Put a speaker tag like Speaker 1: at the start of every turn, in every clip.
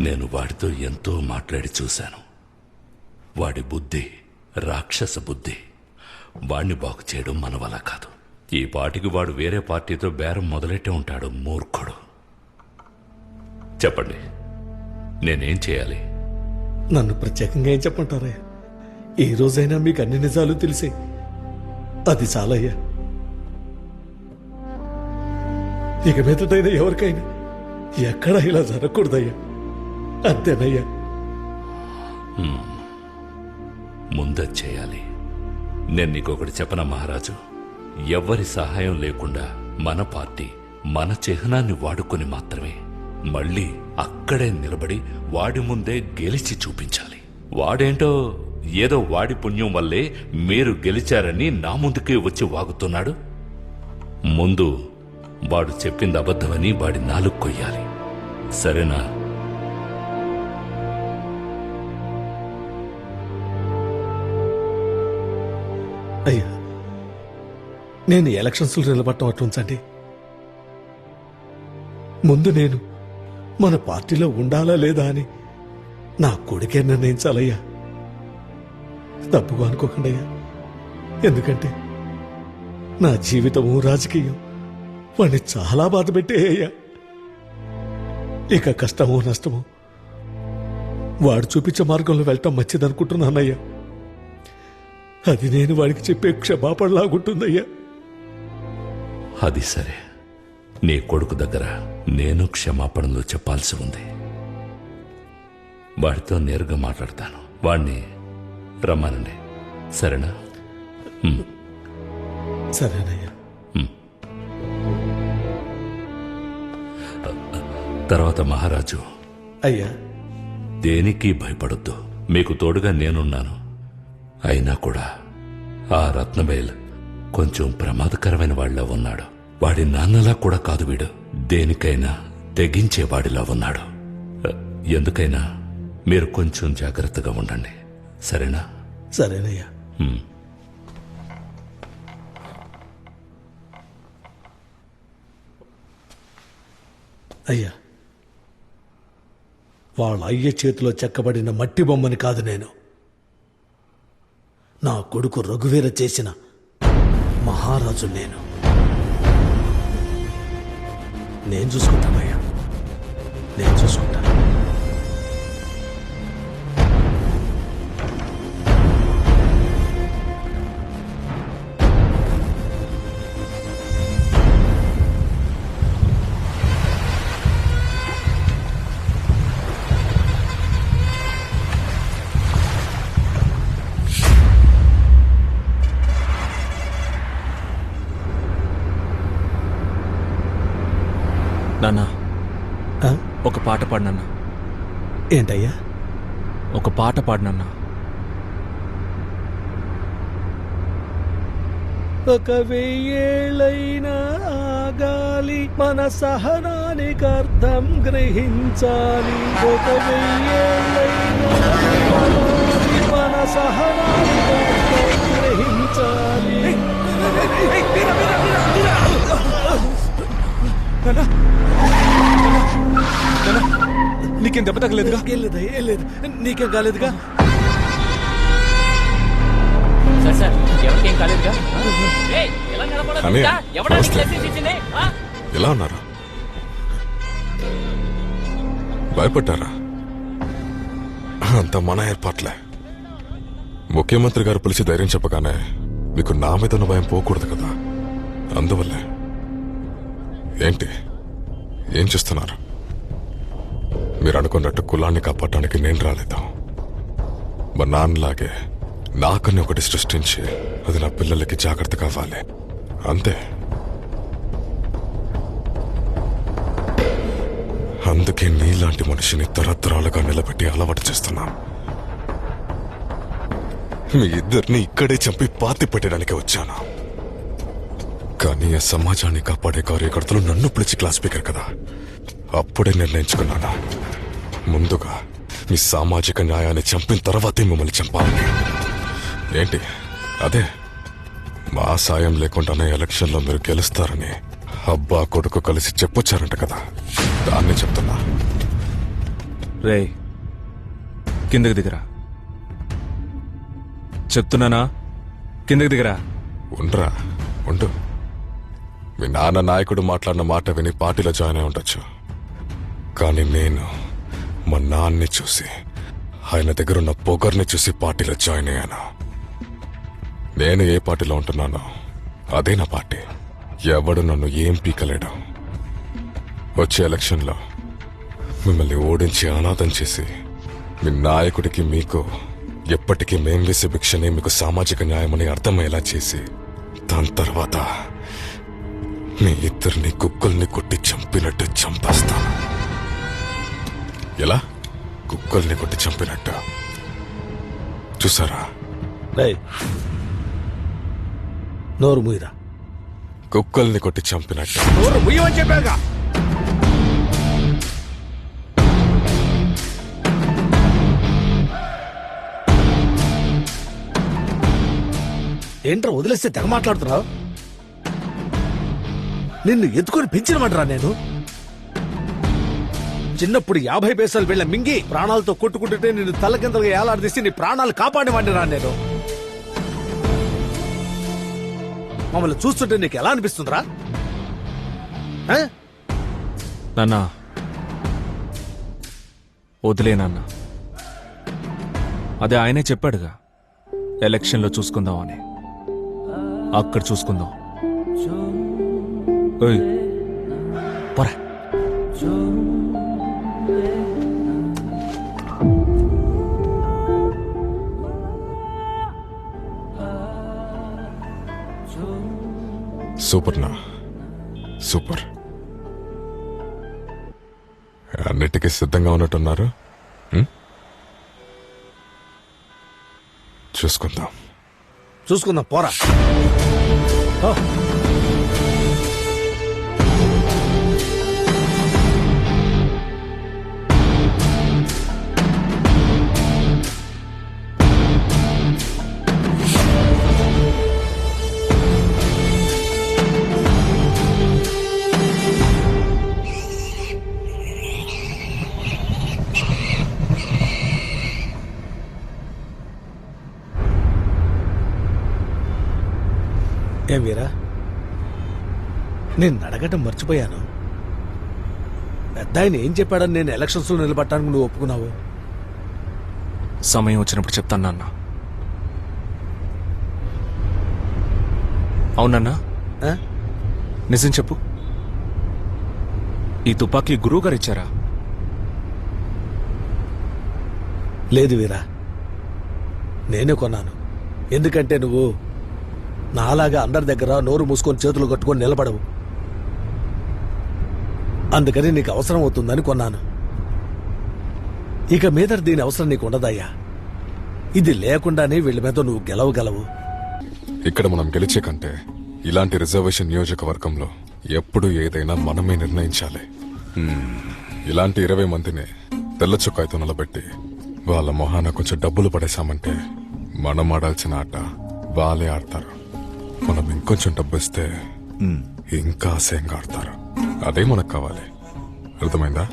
Speaker 1: నేను వాడితో ఎంతో మాట్లాడి చూశాను. వాడి బుద్ధి రాక్షస బుద్ధి. వాణ్ణి బాగు చేయడం మన వల్ల కాదు. ఈ పాటికి వాడు వేరే పార్టీతో బేరం మొదలెట్టే ఉంటాడు మూర్ఖుడు. చెప్పండి నేనేం చేయాలి?
Speaker 2: నన్ను ప్రత్యేకంగా ఏం చెప్పంటారయ్యా ఏ రోజైనా మీకు అన్ని నిజాలు తెలిసే. అది చాలయ్యా. ఇక మీదటైనా ఎవరికైనా ఎక్కడ ఇలా జరగకూడదయ్యా? అంతేనయ్యా.
Speaker 1: ముందది చేయాలి. నేను నీకొకటి చెప్పన మహారాజు? ఎవ్వరి సహాయం లేకుండా మన పార్టీ మన చిహ్నాన్ని వాడుకొని మాత్రమే మళ్ళీ అక్కడే నిలబడి వాడి ముందే గెలిచి చూపించాలి. వాడేంటో ఏదో వాడి పుణ్యం వల్లే మీరు గెలిచారని నా ముందుకే వచ్చి వాగుతున్నాడు? ముందు వాడు చెప్పింది అబద్ధమని వాడి నాలుగు కొయ్యాలి. సరేనా?
Speaker 2: అయ్యా నేను ఎలక్షన్స్లో నిలబడటం అటు ఉంచండి. ముందు నేను మన పార్టీలో ఉండాలా లేదా అని నా కొడుకే నిర్ణయించాలయ్యా. తప్పుగా అనుకోకండి అయ్యా. ఎందుకంటే నా జీవితము రాజకీయం వాడిని చాలా బాధ పెట్టేయ్యా ఇక కష్టమో నష్టమో వాడు చూపించే మార్గంలో వెళ్ళటం మంచిదనుకుంటున్నానయ్యా. అది నేను వాడికి చెప్పే క్షమాపణలాగుంటుందయ్యా.
Speaker 1: అది సరే. నీ కొడుకు దగ్గర నేను క్షమాపణలు చెప్పాల్సి ఉంది. వాడితో నేరుగా మాట్లాడతాను. వాణ్ణి రమ్మనండి. సరేనా?
Speaker 2: సరేనయ్యా.
Speaker 1: తర్వాత మహారాజు.
Speaker 2: అయ్యా.
Speaker 1: దేనికి భయపడొద్దు. మీకు తోడుగా నేనున్నాను. అయినా కూడా ఆ రత్నబేల్ కొంచెం ప్రమాదకరమైన వాళ్ళ ఉన్నాడు. వాడి నాన్నలా కూడా కాదు వీడు. దేనికైనా తెగించేవాడిలా ఉన్నాడు. ఎందుకైనా మీరు కొంచెం జాగ్రత్తగా ఉండండి. సరేనా?
Speaker 2: సరేనయ్యా. అయ్యా వాళ్ళ అయ్య చేతిలో చెక్కబడిన మట్టి బొమ్మని కాదు నేను. నా కొడుకు రఘువీర చేసిన మహారాజు నేను. నేను చూసుకుంటానయ్యా. నేను చూసుకుంటాను.
Speaker 3: పాట పాడు నాన్న
Speaker 2: ఏంటయ్యా
Speaker 3: ఒక పాట పాడు నాన్న
Speaker 2: ఒక వెయ్యేళ్ళైనా ఆగాలి మన సహనానికి అర్థం గ్రహించాలి ఒక వెయ్యేళ్ళైనా మన సహనానికి అర్థం గ్రహించాలి
Speaker 3: నీకేం దెబ్బ తగలేదుగా?
Speaker 2: ఏం లేదా ఏం లేదు. నీకేం కాలేదుగా?
Speaker 4: సార్ సార్ ఎవరికేం కాలేదుగా? ఏయ్, ఎలా నిలబడొద్దు
Speaker 5: అన్నయ్య,
Speaker 4: ఇంకా? ఎవడా నీకు
Speaker 5: నమస్తే.
Speaker 4: లైసెన్స్ ఇచ్చింది? ఆ?
Speaker 5: ఎలా ఉన్నారు? భయపడ్డారా? అంత మన ఏర్పాట్లే. ముఖ్యమంత్రి గారు పిలిచి ధైర్యం చెప్పగానే మీకు నా మీద ఉన్న భయం పోకూడదు కదా. అందువల్లే. ఏంటి? ఏం చేస్తున్నారు? మీరు అనుకున్నట్టు కులాన్ని కాపాడటానికి నేను రాలేదు. మా నాన్నలాగే నాకని ఒకటి సృష్టించి అది నా పిల్లలకి జాగ్రత్త కావాలి అంతే. అందుకే నీలాంటి మనిషిని తరతరాలుగా నిలబెట్టి అలవాటు చేస్తున్నాం. మీ ఇద్దరిని ఇక్కడే చంపి పాతి పెట్టడానికి వచ్చాను. కానీ ఆ సమాజాన్ని కాపాడే కార్యకర్తలు నన్ను పిలిచి క్లాస్ స్పీకర్ కదా. అప్పుడే నిర్ణయించుకున్నాను? ముందుగా మీ సామాజిక న్యాయాన్ని చంపిన తర్వాతే మిమ్మల్ని చంపాలని. ఏంటి? అదే మా సాయం లేకుండానే ఎలక్షన్లో మీరు గెలుస్తారని అబ్బా కొడుకు కలిసి చెప్పొచ్చారంట కదా. దాన్ని చెప్తున్నా.
Speaker 3: రే కిందకి దిగరా. చెప్తున్నానా? కిందకి దిగరా.
Speaker 5: ఉండరా ఉండు. మీ నాన్న నాయకుడు మాట్లాడిన మాట విని పార్టీలో జాయిన్ అయి ఉండొచ్చు. కానీ నేను మా నాన్నని చూసి ఆయన దగ్గర ఉన్న పొగర్ని చూసి పార్టీలో జాయిన్ అయ్యాను. నేను ఏ పార్టీలో ఉంటున్నానో అదే నా పార్టీ. ఎవడు నన్ను ఏం పీకలేడు. వచ్చే ఎలక్షన్లో మిమ్మల్ని ఓడించి అనాథం చేసి మీ నాయకుడికి మీకు ఎప్పటికీ మేం వేసే భిక్షనే మీకు సామాజిక న్యాయమని అర్థమయ్యేలా చేసి దాని తర్వాత మీ ఇద్దరిని కుక్కల్ని కొట్టి చంపినట్టు చంపేస్తాను. ఎలా? కుక్కల్ని కొట్టి చంపినట్టు. చూసారా?
Speaker 2: రేయ్ నోరు ముయిరా.
Speaker 5: కుక్కల్ని కొట్టి చంపినట్టు.
Speaker 2: నోరు ముయ్యమని చెప్పాగా ఏంట్రా వదిలేస్తే తెగ మాట్లాడుతున్నావు? నిన్ను ఎత్తుకొని పెంచినమంటరా నేను. చిన్నప్పుడు యాభై పైసలు వెళ్ళ మింగి ప్రాణాలతో కొట్టుకుంటుంటే నేను తలకిందలుగా ఏలాడదీసి నీ ప్రాణాలు కాపాడేవాడిని రా నేను. మమ్మల్ని చూస్తుంటే నీకు ఎలా అనిపిస్తుందిరా? ఆ?
Speaker 3: నాన్న. వదిలే నాన్న. అదే ఆయనే చెప్పాడుగా ఎలక్షన్లో చూసుకుందామని. అక్కడ చూసుకుందాం. ఓయ్, పోరా.
Speaker 5: సూపర్ నా. సూపర్. అన్నిటికీ సిద్ధంగా ఉన్నట్టున్నారు. చూసుకుందాం.
Speaker 2: చూసుకుందాం పోరా. ఏం వీరా? నేను అడగటం మర్చిపోయాను. పెద్ద ఆయన ఏం చెప్పాడని నేను ఎలక్షన్స్లో నిలబడటానికి నువ్వు ఒప్పుకున్నావు?
Speaker 3: సమయం వచ్చినప్పుడు చెప్తాను నాన్న. అవునన్నా
Speaker 2: ఆ?
Speaker 3: నిజం చెప్పు. ఈ తుపాకీ గురువు గారు ఇచ్చారా?
Speaker 2: లేదు వీరా. నేనే కొన్నాను. ఎందుకంటే నువ్వు నాలాగా అందరి దగ్గర నోరు మూసుకొని చేతులు కట్టుకొని నిలబడవు. అందుకని నీకు అవసరం అవుతుందని కొన్నాను. ఇక మీద దీని అవసరం నీకు ఉండదయ్యా. ఇది లేకుండానే వీళ్ళ మీద నువ్వు గెలవగలవు.
Speaker 5: ఇక్కడ మనం గెలిచే కంటే ఇలాంటి రిజర్వేషన్ నియోజకవర్గంలో ఎప్పుడు ఏదైనా మనమే నిర్ణయించాలి. ఇలాంటి ఇరవై మందిని తెల్ల చుక్కాయితో నిలబెట్టి వాళ్ళ మొహాన కొంచెం డబ్బులు పడేశామంటే మనం ఆడాల్సిన ఆట వాళ్ళే ఆడతారు. మనం ఇంకొంచెం డబ్బు ఇస్తే ఇంకా అసహ్యంగా ఆడతారు. అదే మనకు కావాలి. అర్థమైందా?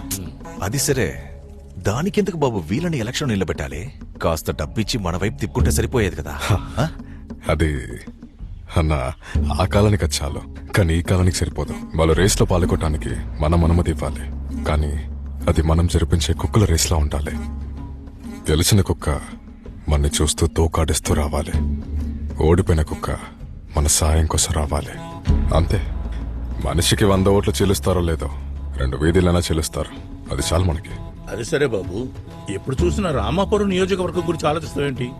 Speaker 6: అది సరే. దానికెందుకు బాబు వీళ్ళని ఎలక్షన్ నిలబెట్టాలి? కాస్త డబ్బిచ్చి మన వైపు తిప్పుకుంటే సరిపోయేది కదా?
Speaker 5: అది అన్న ఆ కాలానికి చాలు. కానీ ఈ కాలానికి సరిపోదు. వాళ్ళు రేస్లో పాల్గొనడానికి మనం అనుమతి ఇవ్వాలి. కానీ అది మనం జరిపించే కుక్కల రేస్లా ఉండాలి. గెలిచిన కుక్క మనని చూస్తూ తోకాడిస్తూ రావాలి. ఓడిపోయిన కుక్క మన సాయం కోసం రావాలి. అంతే. మనిషికి వంద ఓట్లు చెల్లిస్తారో లేదో రెండు వీధులైనా చెల్లిస్తారు. అది చాలు మనకి.
Speaker 7: అది సరే బాబు. ఎప్పుడు చూసినా రామాపురం నియోజకవర్గం గురించి ఆలోచిస్తావేంటి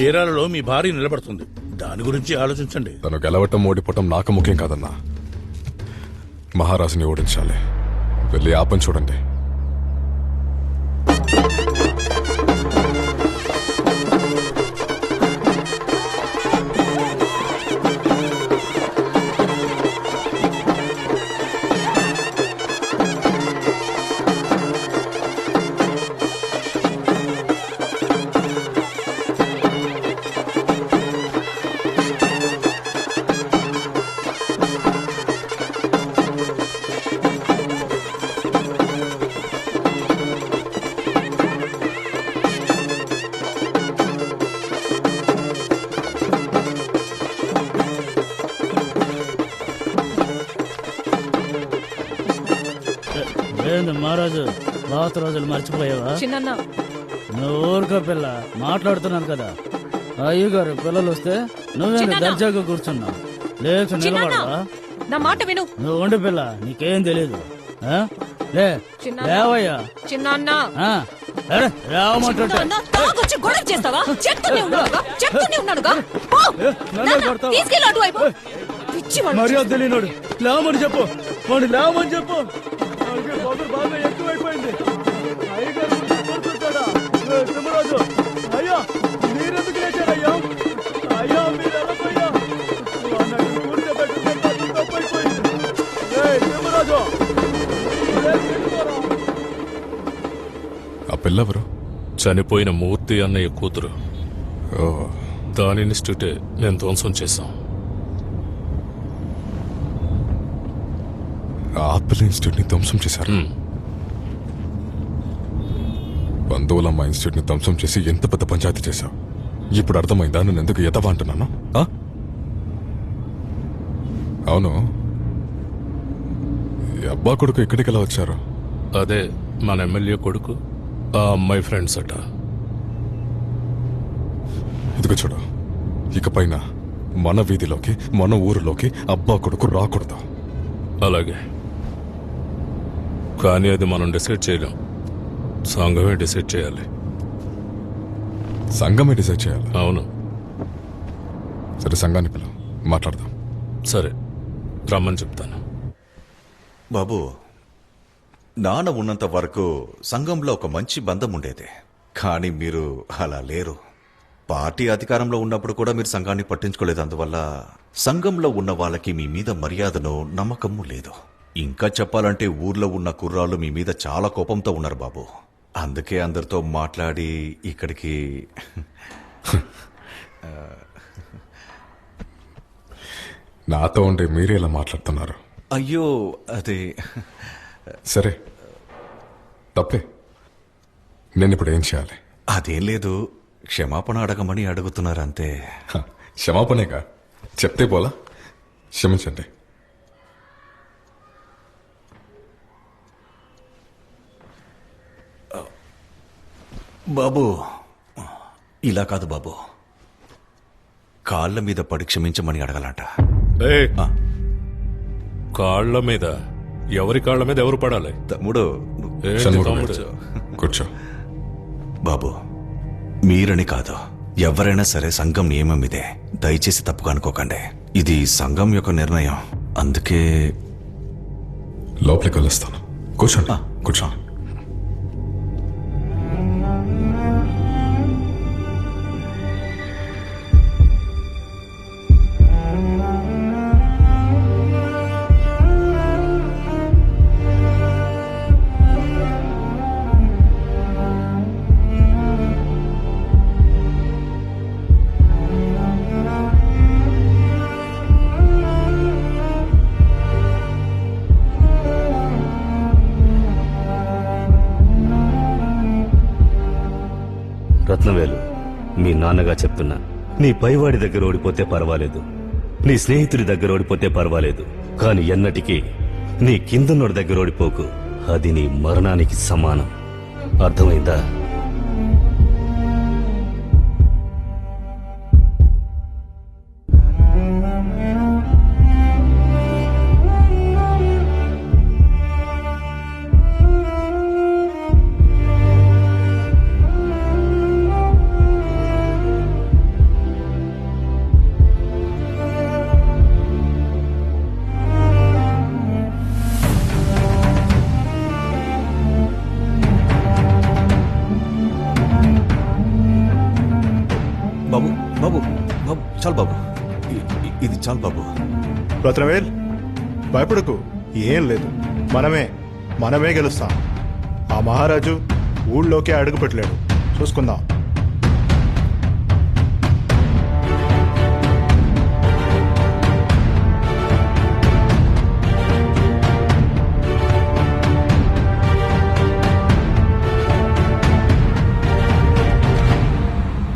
Speaker 7: చీరాలలో మీ భార్య నిలబడుతుంది. దాని గురించి ఆలోచించండి.
Speaker 5: తను గెలవటం ఓడిపోవటం నాకు ముఖ్యం కాదన్నా. మహారాజుని ఓడించాలి. వెళ్ళి ఆపని చూడండి.
Speaker 8: పాత రోజులు మర్చిపోయావా?
Speaker 9: చిన్న
Speaker 8: నువ్వు ఊరుకో పిల్ల మాట్లాడుతున్నాను కదా. అయ్యగారు పిల్లలు వస్తే నువ్వే. దర్జాగా కూర్చున్నావు. లేచి నిలబడవా
Speaker 9: నా మాట విను.
Speaker 8: నువ్వు ఉండి పిల్ల నీకేం? లే. లేవయ్యా.
Speaker 9: చిన్న గొడవ చేస్తావా? చెప్తూనే చెప్తూనే? తీసుకెళ్ళు అటువైపు పిచ్చివాడు.
Speaker 8: మర్యాద తెలియనోడు. లేవమని చెప్పు. వాడు లేవమని చెప్పు. పొగరు బాగా ఎక్కువైపోయింది. సింహరాజు అయ్యా మీరెందుకు లేచారయ్యా? అయ్యా మీరు తప్పైపోయింది. సింహరాజు.
Speaker 5: ఆ పిల్లెవరు?
Speaker 1: చనిపోయిన మూర్తి అన్నయ్య కూతురు.
Speaker 5: ఓ.
Speaker 1: దాని ఇన్స్టిట్యూటే నేను ధ్వంసం చేశాం.
Speaker 5: ఆ ఆపిల్ ఇన్స్టిట్యూట్ని ధ్వంసం చేశారు?
Speaker 1: హ్మ్.
Speaker 5: బంధువులమ్మ ఇన్స్టిట్యూట్ని ధ్వంసం చేసి ఎంత పెద్ద పంచాయతీ చేశావు? ఇప్పుడు అర్థమైందా? నేను ఎందుకు ఎదవా అంటున్నాను? అవును. అబ్బా కొడుకు ఇక్కడికి ఎలా వచ్చారు?
Speaker 1: అదే మన ఎమ్మెల్యే కొడుకు ఆ అమ్మాయి ఫ్రెండ్స్ అట.
Speaker 5: ఇదిగో చూడు. ఇకపైన మన వీధిలోకి మన ఊరిలోకి అబ్బా కొడుకు రాకూడదు.
Speaker 1: అలాగే. కానీ అది మనం డిసైడ్ చేయలేం. సంఘమే డిసైడ్ చేయాలి.
Speaker 5: సంఘమే డిసైడ్ చేయాలి?
Speaker 1: అవును.
Speaker 5: సరే సంఘాన్ని పిలువు మాట్లాడదాం.
Speaker 1: సరే. రమ్మని చెప్తాను.
Speaker 6: బాబు నాన్న ఉన్నంత వరకు సంఘంలో ఒక మంచి బంధం ఉండేది కానీ మీరు అలా లేరు. పార్టీ అధికారంలో ఉన్నప్పుడు కూడా మీరు సంఘాన్ని పట్టించుకోలేదు. అందువల్ల సంఘంలో ఉన్న వాళ్ళకి మీ మీద మర్యాదను నమ్మకము లేదు. ఇంకా చెప్పాలంటే ఊర్లో ఉన్న కుర్రాళ్ళు మీ మీద చాలా కోపంతో ఉన్నారు బాబు. అందుకే అందరితో మాట్లాడి ఇక్కడికి
Speaker 5: నాతో ఉండే మీరే ఇలా మాట్లాడుతున్నారు.
Speaker 6: అయ్యో అది
Speaker 5: సరే. తప్పే. నేను ఇప్పుడు ఏం చేయాలి?
Speaker 6: అదేం లేదు. క్షమాపణ అడగమని అడుగుతున్నారు అంతే.
Speaker 5: క్షమాపణేగా? చెప్తే పోలా? క్షమించండి.
Speaker 6: బాబు ఇలా కాదు బాబు. కాళ్ళ మీద పడి క్షమించమని అడగాలంట. ఆ.
Speaker 1: కాళ్ళ మీద? ఎవరి కాళ్ళ మీద ఎవరు పడాలి?
Speaker 6: తమ్ముడు
Speaker 1: ఏంటి
Speaker 5: షణ్ముఖం
Speaker 1: తమ్ముడు?
Speaker 5: కూర్చో. కూర్చో.
Speaker 6: బాబు మీరని కాదు ఎవరైనా సరే సంఘం నియమం ఇదే. దయచేసి తప్పుగా అనుకోకండి. ఇది సంఘం యొక్క నిర్ణయం. అందుకే
Speaker 5: లోపలికి వెళ్ళొస్తాను. కూర్చోండి. కూర్చోండి.
Speaker 10: రత్నవేలు మీ నాన్నగా చెప్తున్నా. నీ పైవాడి దగ్గర ఓడిపోతే పర్వాలేదు. నీ స్నేహితుడి దగ్గర ఓడిపోతే పర్వాలేదు. కాని ఎన్నటికీ నీ కిందన్నోడి దగ్గర ఓడిపోకు. అది నీ మరణానికి సమానం. అర్థమైందా?
Speaker 6: బాబు చాలు బాబు. ఇది చాలు బాబు.
Speaker 11: రత్నవేల్ భయపడకు. ఏం లేదు. మనమే మనమే గెలుస్తాం. ఆ మహారాజు ఊళ్ళోకే అడుగుపెట్టలేడు. చూసుకుందాం.